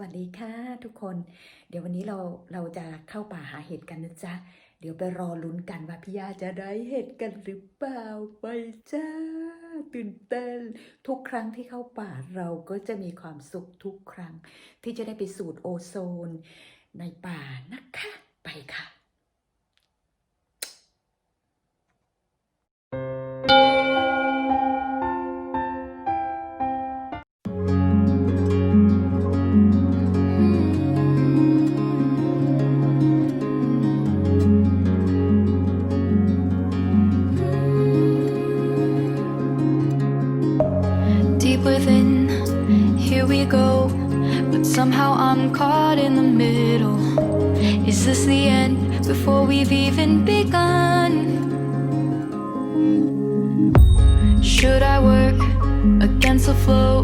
วัสดีค่ะทุกคน เดี๋ยววันนี้เราเราจะเข้าป่าหาเห็ดกันนะจ๊ะ เดี๋ยวไปรอลุ้นกันว่าพี่ยาจะได้เห็ดกันหรือเปล่าไปจ้าตื่นเต้นทุกครั้งที่เข้าป่าเราก็จะมีความสุขทุกครั้ง ที่จะได้ไปสูดโอโซน ในป่านะคะ ไปค่ะ the flow?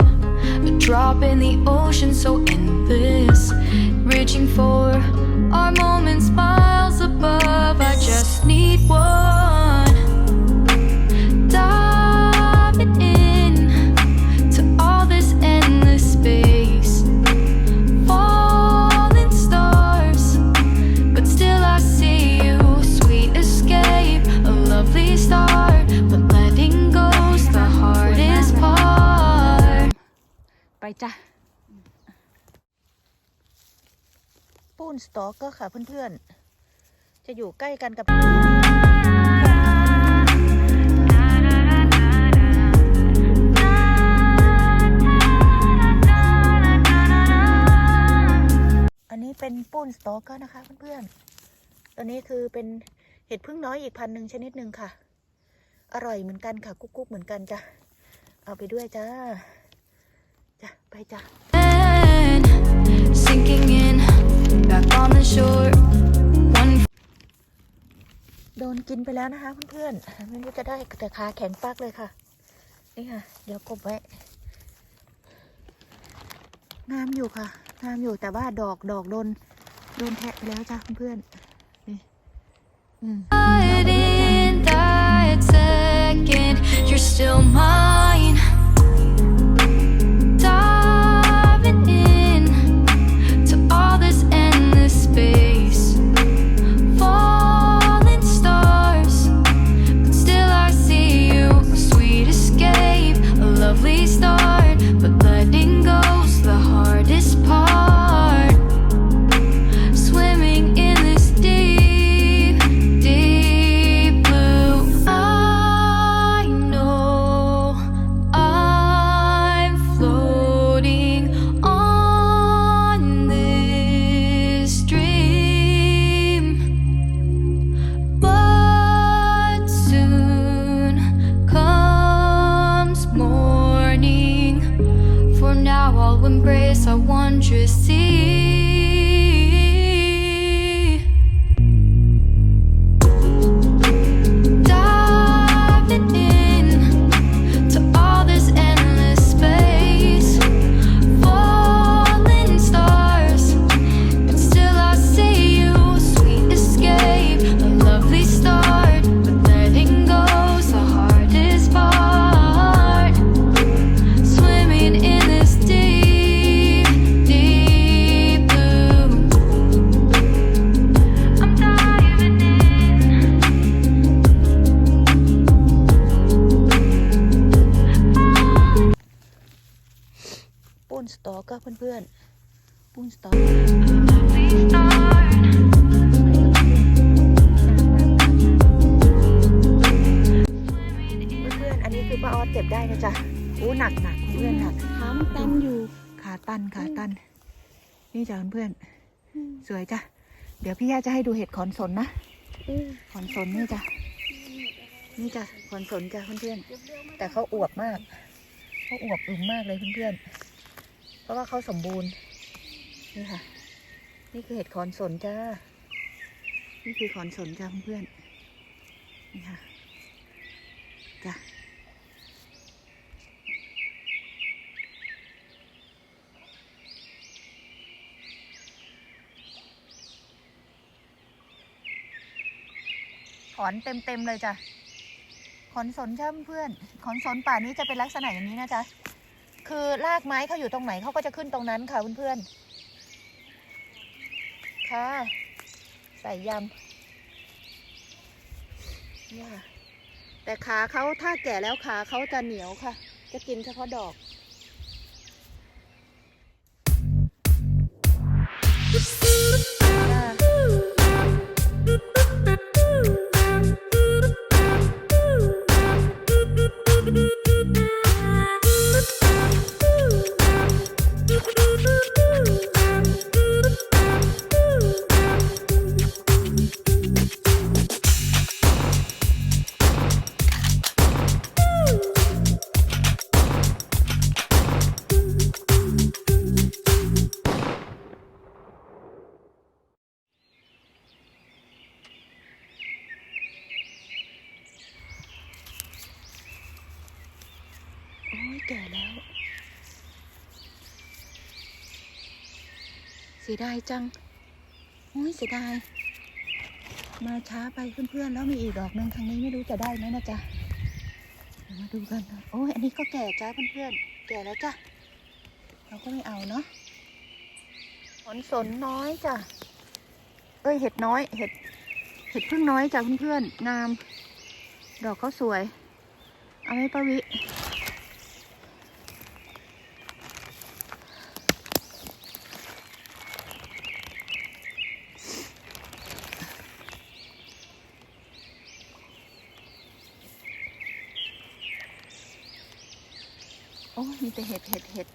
A drop in the ocean so endless, reaching for our moments miles above. I just need one นสตอกเกอร์ค่ะเพื่อนๆ จะอยู่ใกล้กันกับอันนี้เป็นปูนสตอกเกอร์นะคะเพื่อนๆ ตัวนี้คือเป็นเห็ดพึ่งน้อยอีกพันหนึ่งชนิดหนึ่งค่ะ อร่อยเหมือนกันค่ะ กุ๊กๆเหมือนกันจ้ะ เอาไปด้วยจ้า จ้ะ ไปจ้ะ sinking back on the shore. One โดนกินไปแล้วนะคะเพื่อนๆไม่รู้จะได้แต่ขาแข็งปักเลยค่ะ นี่ค่ะ เดี๋ยวกบไว้ งามอยู่ค่ะ งามอยู่แต่ว่าดอกดอกโดน โดนแทะไปแล้วจ้ะเพื่อนๆนี่ อืม But in that second, you're still mine. Embrace our wondrous sea. ตันขาตัน นี่จ้ะเพื่อนๆสวยจ้ะ เดี๋ยวพี่ย่าจะให้ดูเห็ดขอนสนนะขอนสนนี่จ้ะ นี่จ้ะขอนสนจ้ะเพื่อนๆแต่เขาอวบมากเขาอวบอึมมากเลยเพื่อนๆเพราะว่าเขาสมบูรณ์ นี่ค่ะ นี่คือเห็ดขอนสนจ้านี่คือขอนสนจ้าเพื่อนๆนี่ค่ะจ้ะ อนเต็มๆเลยจ้ะขอนสนจ้าเพื่อนขอนสนป่านี้จะเป็นลักษณะอย่างนี้นะจ๊ะคือรากไม้เขาอยู่ตรงไหนเขาก็จะขึ้นตรงนั้นค่ะเพื่อนๆค่ะ ใส่ยำเนี่ยแต่ขาเขาถ้าแก่แล้วขาเขาจะเหนียวค่ะ จะกินเฉพาะดอก แก่แล้ว เสียดายจังโอ้ยเสียดาย มาช้าไปเพื่อนๆแล้วมีอีกดอกหนึ่งทางนี้ไม่รู้จะได้ไหมนะจ๊ะมาดูกันนะโอ้ยอันนี้ก็แก่จ้าเพื่อนๆ แก่แล้วจ้ะ เราก็ไม่เอาเนาะผลสนน้อยจ้ะ เอ้ยเห็ดน้อย เห็ด เห็ดพึ่งน้อยจ้ะเพื่อนๆ งาม ดอกเขาสวย เอาไหมป้าวิ แต่เห็ดเห็ดเห็ด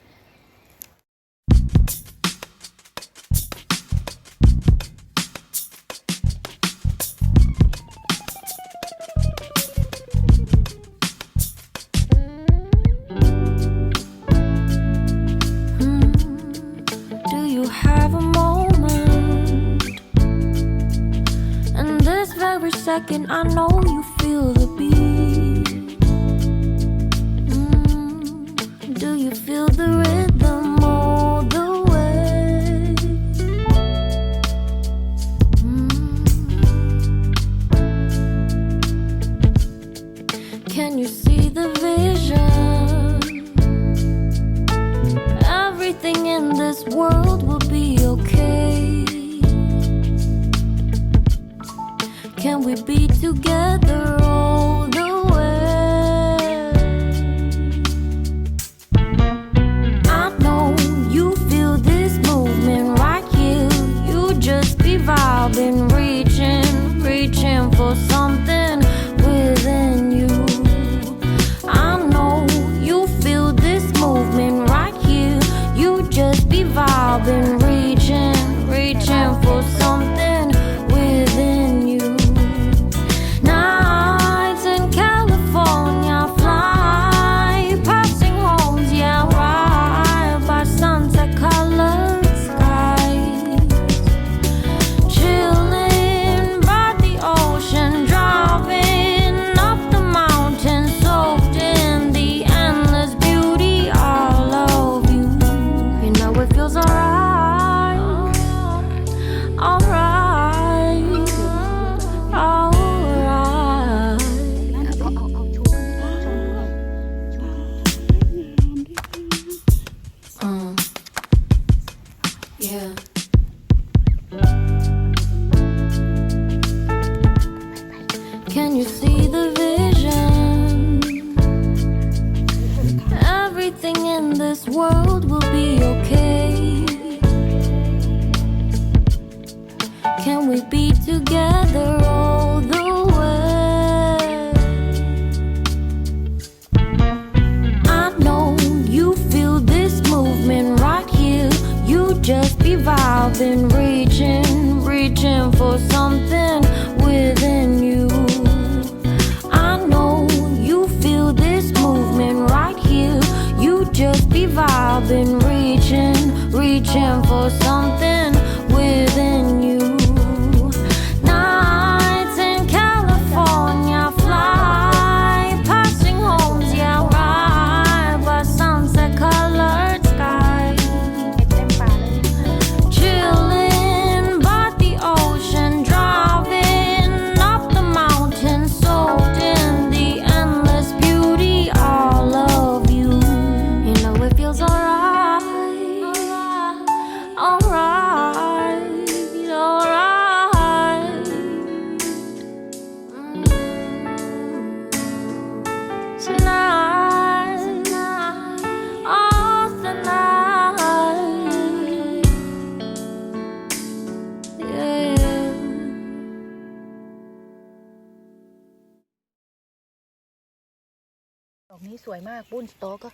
วยมากบุ้นสโต๊กก็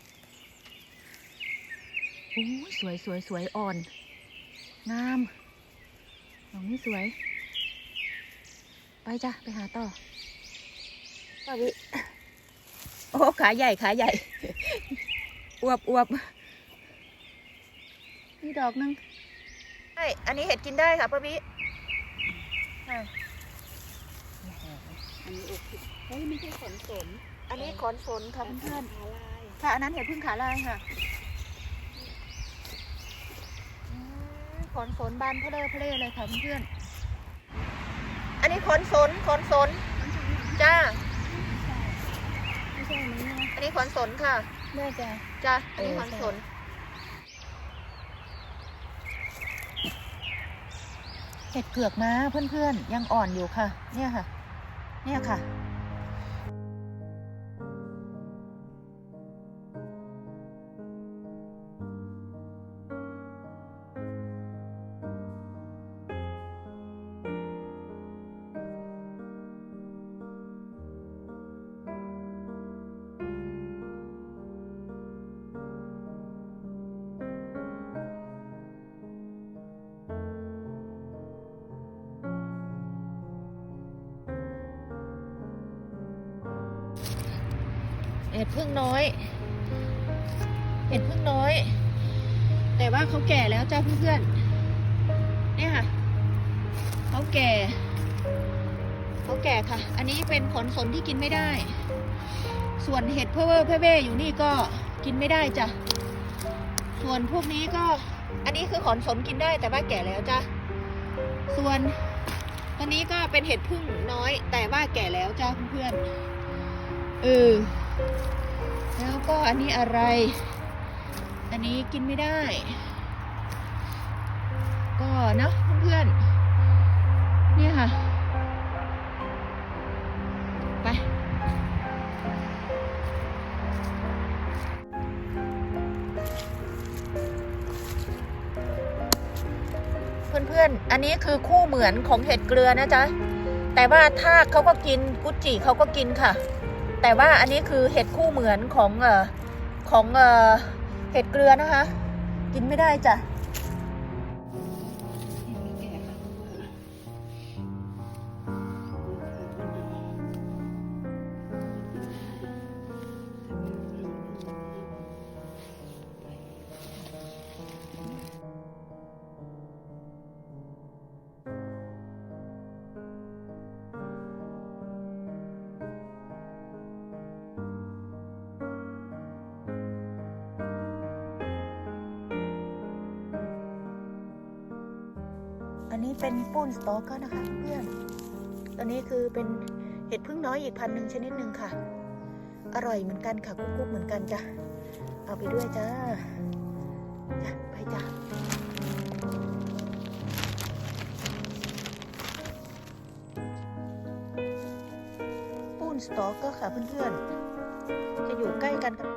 โอ้ยสวยสวยสวยอ่อน งามดอกนี้สวย ไปจ้ะ ไปหาต่อป้าวิโอ้ขาใหญ่ขาใหญ่ อวบอวบนี่ดอกหนึงใช่อันนี้เห็ดกินได้ค่ะป้าวิอะอันนี้โอเคเฮ้ยไม่ใช่ขนสน อันนี้ขอนสนค่ะเพื่อนขาลายๆค่ะอันนั้นเห็ดพึ่งขาลายค่ะอืมขอนสนบานเพลอเพลอเลยค่ะเพื่อนๆอันนี้ขอนสนขอนสนจ้าไม่ใช่อันนี้นะอันนี้ขอนสนค่ะน่าจะจ้าอันนี้เออขอนสนใช่เห็ดเกือกม้าเพื่อนๆยังอ่อนอยู่ค่ะ เนี่ยค่ะ เนี่ยค่ะ ห็ดพึ่งน้อย เห็ดพึ่งน้อย แต่ว่าเขาแก่แล้วจ้าเพื่อนๆเนี่ยค่ะเขาแก่เขาแก่ค่ะ อันนี้เป็นผลสนที่กินไม่ได้ ส่วนเห็ดเพื่อเวอเพื่อเว่อยู่นี่ก็กินไม่ได้จ้ะส่วนพวกนี้ก็ อันนี้คือขอนสนกินได้แต่ว่าแก่แล้วจ้ะส่วนอันนี้ก็เป็นเห็ดพึ่งน้อย แต่ว่าแก่แล้วจ้าเพื่อนๆเออ แล้วก็อันนี้อะไร อันนี้กินไม่ได้ ก็เนาะเพื่อนๆเนี่ยค่ะ ไป เพื่อนๆ อันนี้คือคู่เหมือนของเห็ดเกลือนะจ๊ะ แต่ว่าทาเขาก็กินกุจจิเขาก็กินค่ะ แต่ว่าอันนี้คือเห็ดคู่เหมือนของเอ่อของเอ่อเห็ดเกลือนะคะ กินไม่ได้จ้ะ นี้เป็นปูนสตอกกอร์นะคะเพื่อน ตัวนี้คือเป็นเห็ดพึ่งน้อยอีกพันหนึ่งชนิดหนึ่งค่ะ อร่อยเหมือนกันค่ะกุ๊กๆเหมือนกันจ้ะ เอาไปด้วยจ้าจ้ะไปจ้ะปูนสตอกกอร์ค่ะเพื่อนๆ จะอยู่ใกล้กันกับ